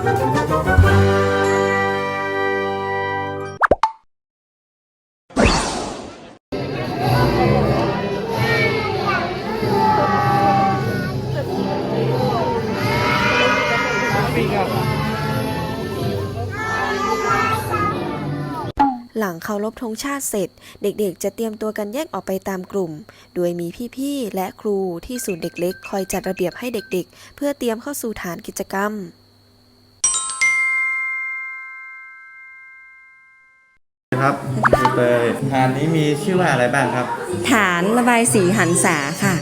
หลังเคารพธงชาติเสร็จ เด็กๆ จะเตรียมตัวกันแยกออกไปตามกลุ่ม โดยมีพี่ๆ และครูที่ศูนย์เด็กเล็ก คอยจัดระเบียบให้เด็กๆ เพื่อเตรียมเข้าสู่ฐานกิจกรรม ครับครูเตยฐานนี้มีชื่อว่าอะไรบ้างครับ ฐานระบายสีหันษาค่ะ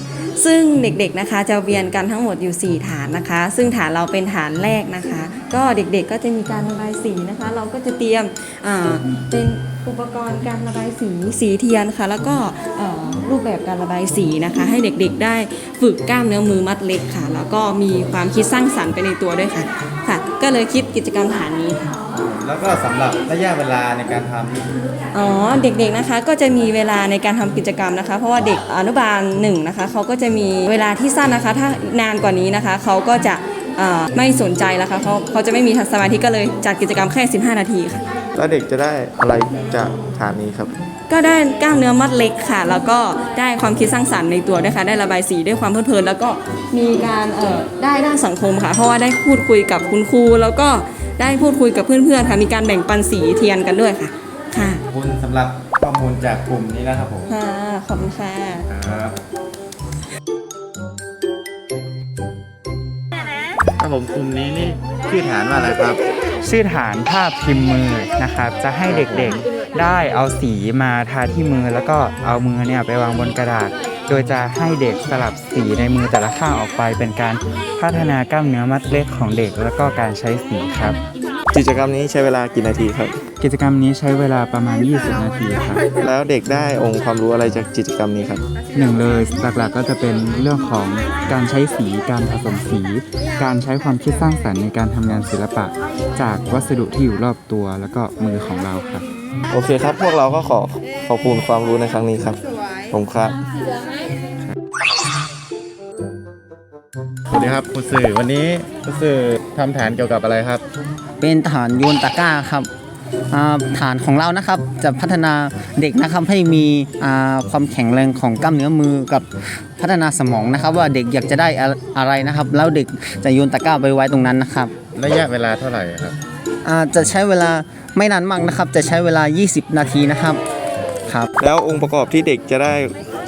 ซึ่งเด็กๆนะคะจะเวียนกันทั้งหมดอยู่ 4 ฐานนะคะ ซึ่งฐานเราเป็นฐานแรกนะคะ ก็เด็กๆก็จะมีการระบายสีนะคะ เราก็จะเตรียมอ่าเป็นอุปกรณ์การระบายสีสีเทียนค่ะ แล้วก็เอ่อรูปแบบการระบายสีนะคะ ให้เด็กๆได้ฝึกกล้ามเนื้อมือมัดเล็กค่ะ แล้วก็มีความคิดสร้างสรรค์ไปในตัวด้วยค่ะค่ะ ก็เลยคิดกิจกรรมฐานนี้ค่ะ แล้วก็สำหรับระยะเวลาในการทำอ๋อเด็กๆนะคะก็จะมีเวลาในการทำกิจกรรมนะคะ เพราะว่าเด็กอนุบาลหนึ่งนะคะเขาก็จะมีเวลาที่สั้นนะคะ ถ้านานกว่านี้นะคะเขาก็จะเอ่อไม่สนใจแล้วค่ะเขาเขาจะไม่มีสมาธิก็เลยจัดกิจกรรมแค่ 15 นาทีค่ะ แล้วเด็กจะได้อะไรจากฐานนี้ครับ ก็ได้กล้ามเนื้อมัดเล็กค่ะ แล้วก็ได้ความคิดสร้างสรรค์ในตัวด้วยค่ะ ได้ระบายสีด้วยความเพลิดเพลิน แล้วก็มีการเอ่อได้ด้านสังคมค่ะ เพราะว่าได้พูดคุยกับคุณครู แล้วก็ ได้พูดคุยกับเพื่อนๆค่ะมีการแบ่งปันสีเทียนกันด้วยค่ะค่ะขอบคุณสำหรับข้อมูลจากกลุ่มนี้นะครับผมค่ะขอบคุณค่ะครับครับผมกลุ่มนี้นี่ชื่อฐานว่าอะไรครับ ชื่อฐานภาพพิมพ์มือนะครับ จะให้เด็กๆ ได้เอาสีมาทาที่มือแล้วก็เอามือเนี่ยไปวางบนกระดาษ โดยจะให้เด็กสลับสีในมือแต่ละข้างออกไป เป็นการพัฒนากล้ามเนื้อมัดเล็กของเด็ก แล้วก็การใช้สีครับ กิจกรรมนี้ใช้เวลากี่นาทีครับ กิจกรรมนี้ใช้เวลาประมาณ 20 นาทีครับ แล้วเด็กได้องค์ความรู้อะไรจากกิจกรรมนี้ครับหนึ่งเลยหลักๆก็จะเป็นเรื่องของการใช้สีการผสมสี การใช้ความคิดสร้างสรรค์ในการทำงานศิลปะ จากวัสดุที่อยู่รอบตัวแล้วก็มือของเราครับ โอเคครับ พวกเราก็ขอขอบคุณความรู้ในครั้งนี้ครับ ผมครับสวัสดีครับครูสื่อวันนี้ครูสื่อทำฐานเกี่ยวกับอะไรครับ เป็นฐานโยนตะกร้าครับอ่าฐานของเรานะครับจะพัฒนาเด็กนะครับให้มีอ่าความแข็งแรงของกล้ามเนื้อมือกับพัฒนาสมองนะครับ ว่าเด็กอยากจะได้อะอะไรนะครับ แล้วเด็กจะโยนตะกร้าไปไว้ตรงนั้นนะครับระยะเวลาเท่าไหร่ครับอ่า จะใช้เวลาไม่นานมากนะครับ จะใช้เวลา 20 นาทีนะครับครับ แล้วองค์ประกอบที่เด็กจะได้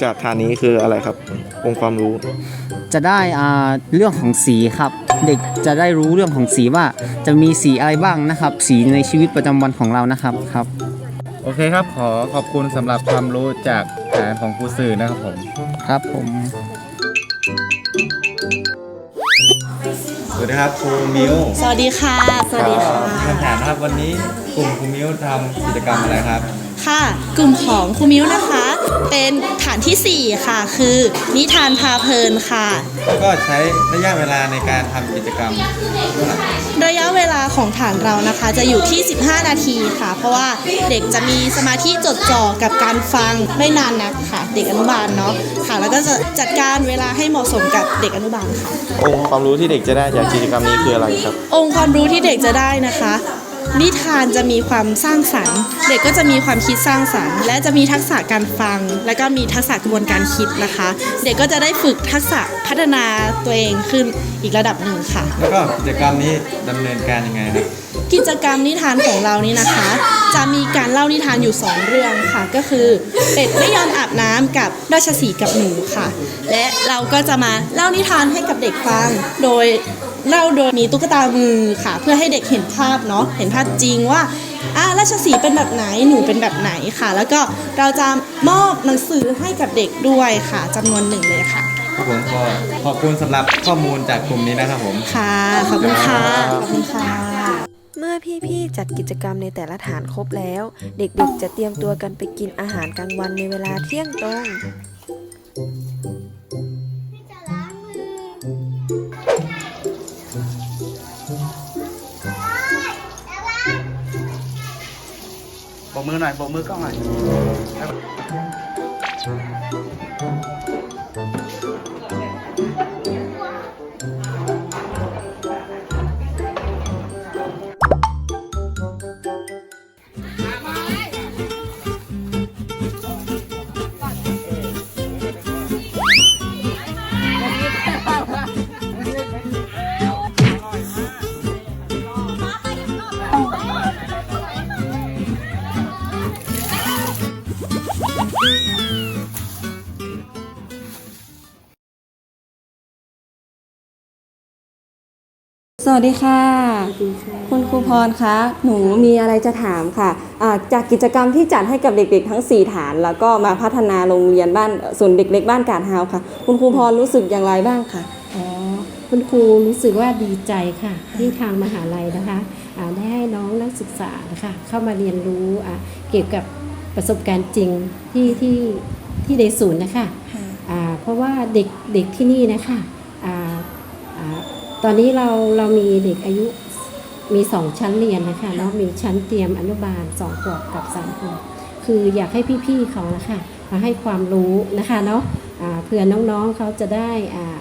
จากฐานนี้คืออะไรครับ องค์ความรู้ จะได้อ่าเรื่องของสีครับ เด็กจะได้รู้เรื่องของสีว่าจะมีสีอะไรบ้างนะครับ สีในชีวิตประจำวันของเรานะครับครับ โอเคครับขอขอบคุณสำหรับความรู้จากฐานของครูสื่อนะครับผมครับผม วัสดีครับครูมิวสวัสดีค่ะ สวัสดีค่ะ คำถามครับวันนี้กลุ่มครูมิวทำกิจกรรมอะไรครับ ค่ะ กลุ่มของครูมิ้วนะคะ เป็นฐานทีสี่ 4 ค่ะ คือนิทานพาเพลินค่ะแล้วก็ใช้ระยะเวลาในการทำกิจกรรมเท่าไหร่ระยะเวลาของฐานเรานะคะ จะอยู่ที่ 15 นาทีค่ะ เพราะว่าเด็กจะมีสมาธิจดจ่อกับการฟังไม่นานนักค่ะ เด็กอนุบาลเนาะค่ะ แล้วก็จะจัดการเวลาให้เหมาะสมกับเด็กอนุบาลค่ะ องค์ความรู้ที่เด็กจะได้จากกิจกรรมนี้คืออะไรครับ องค์ความรู้ที่เด็กจะได้นะคะ นิทานจะมีความสร้างสรรค์ เด็กก็จะมีความคิดสร้างสรรค์ และจะมีทักษะการฟัง และก็มีทักษะกระบวนการคิดนะคะ เด็กก็จะได้ฝึกทักษะพัฒนาตัวเองขึ้นอีกระดับหนึ่งค่ะ แล้วก็กิจกรรมนี้ดำเนินการยังไงครับ กิจกรรมนิทานของเรานี่นะคะ จะมีการเล่านิทานอยู่ 2 เรื่องค่ะ ก็คือเป็ดไม่ยอมอาบน้ำกับราชสีห์กับหนูค่ะ และเราก็จะมาเล่านิทานให้กับเด็กฟัง โดย เล่าโดยมีตุ๊กตามือค่ะ เพื่อให้เด็กเห็นภาพเนาะเห็นภาพจริงว่าอ่าราชสีห์เป็นแบบไหนหนูเป็นแบบไหนค่ะ แล้วก็เราจะมอบหนังสือให้กับเด็กด้วยค่ะจำนวนหนึ่งเลยค่ะครับผมก็ขอบคุณสำหรับข้อมูลจากกลุ่มนี้นะครับผม ค่ะขอบคุณค่ะขอบคุณค่ะ เมื่อพี่ๆจัดกิจกรรมในแต่ละฐานครบแล้ว เด็กๆจะเตรียมตัวกันไปกินอาหารกลางวันในเวลาเที่ยงตรง กมือหน่อยโบกมือกล้องหน่อย สวัสดีค่ะ คุณครูพรคะหนูมีอะไรจะถามค่ะอ่าจากกิจกรรมที่จัดให้กับเด็กๆ ทั้ง 4 ฐาน แล้วก็มาพัฒนาโรงเรียนบ้านส่วนย์เด็กเล็กบ้านกาดฮาวค่ะ คุณครูพรรู้สึกอย่างไรบ้างคะอ๋อคุณครูรู้สึกว่าดีใจค่ะ ที่ทางมหาลัยนะคะอ่าได้ให้น้องนักศึกษานะคะเข้ามาเรียนรู้อ่าเกี่ยวกับประสบการณ์จริงที่ที่ที่ในศูนย์นะคะอ่าเพราะว่าเด็กเด็กที่นี่นะคะอ่าอ่า ตอนนี้เราเรามีเด็กอายุมีสองชั้นเรียนนะคะเนาะมีชั้นเตรียมอนุบาลสองขวบกับสามขวบคืออยากให้พี่ๆเขานะคะมาให้ความรู้นะคะเนาะอ่าเพื่อน้องๆเขาจะได้อ่า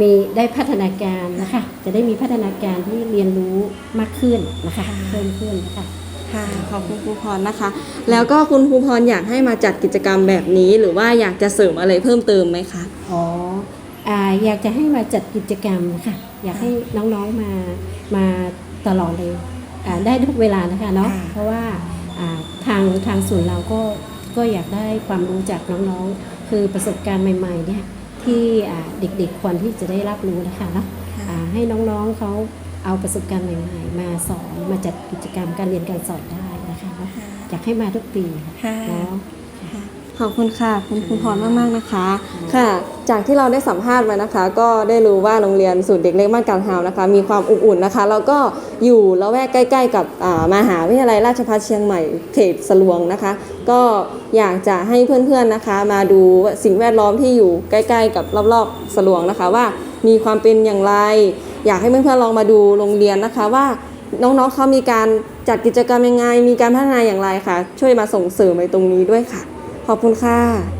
มีได้พัฒนาการนะคะ จะได้มีพัฒนาการที่เรียนรู้มากขึ้นนะคะเพิ่มขึ้นนะคะค่ะขอบคุณครูพรนะคะ แล้วก็คุณครูพรอยากให้มาจัดกิจกรรมแบบนี้ หรือว่าอยากจะเสริมอะไรเพิ่มเติมไหมคะอ๋อ อ่าอยากจะให้มาจัดกิจกรรมค่ะ อยากให้น้องๆมามาตลอดเลยอ่าได้ทุกเวลานะคะเนาะค่ะเพราะว่าอ่าทางทางศูนย์เราก็ก็อยากได้ความรู้จากน้องๆ คือประสบการณ์ใหม่ๆเนี่ยที่อ่าเด็กๆควรที่จะได้รับรู้นะคะเนาะอ่าให้น้องๆเขาเอาประสบการณ์ใหม่ๆ มาสอนมาจัดกิจกรรมการเรียนการสอนได้นะคะเนาะอยากให้มาทุกปีเนาะ ขอบคุณค่ะคุณครูพรมากๆนะคะ ค่ะ จากที่เราได้สัมภาษณ์มานะคะ ก็ได้รู้ว่าโรงเรียนศูนย์เด็กเล็กบ้านการฮาวนะคะ มีความอบอุ่นนะคะแล้วก็อยู่ละแวกใกล้ ๆ กับอ่ามหาวิทยาลัยราชภัฏเชียงใหม่เขตสลวงนะคะ ก็อยากจะให้เพื่อนๆนะคะ มาดูสิ่งแวดล้อมที่อยู่ใกล้ๆ กับรอบๆสลวงนะคะ ว่ามีความเป็นอย่างไร อยากให้เพื่อนๆลองมาดูโรงเรียนนะคะว่าน้องๆเขามีการจัดกิจกรรมยังไง มีการพัฒนาอย่างไรค่ะ ช่วยมาส่งเสริมในตรงนี้ด้วยค่ะ ขอบคุณค่ะ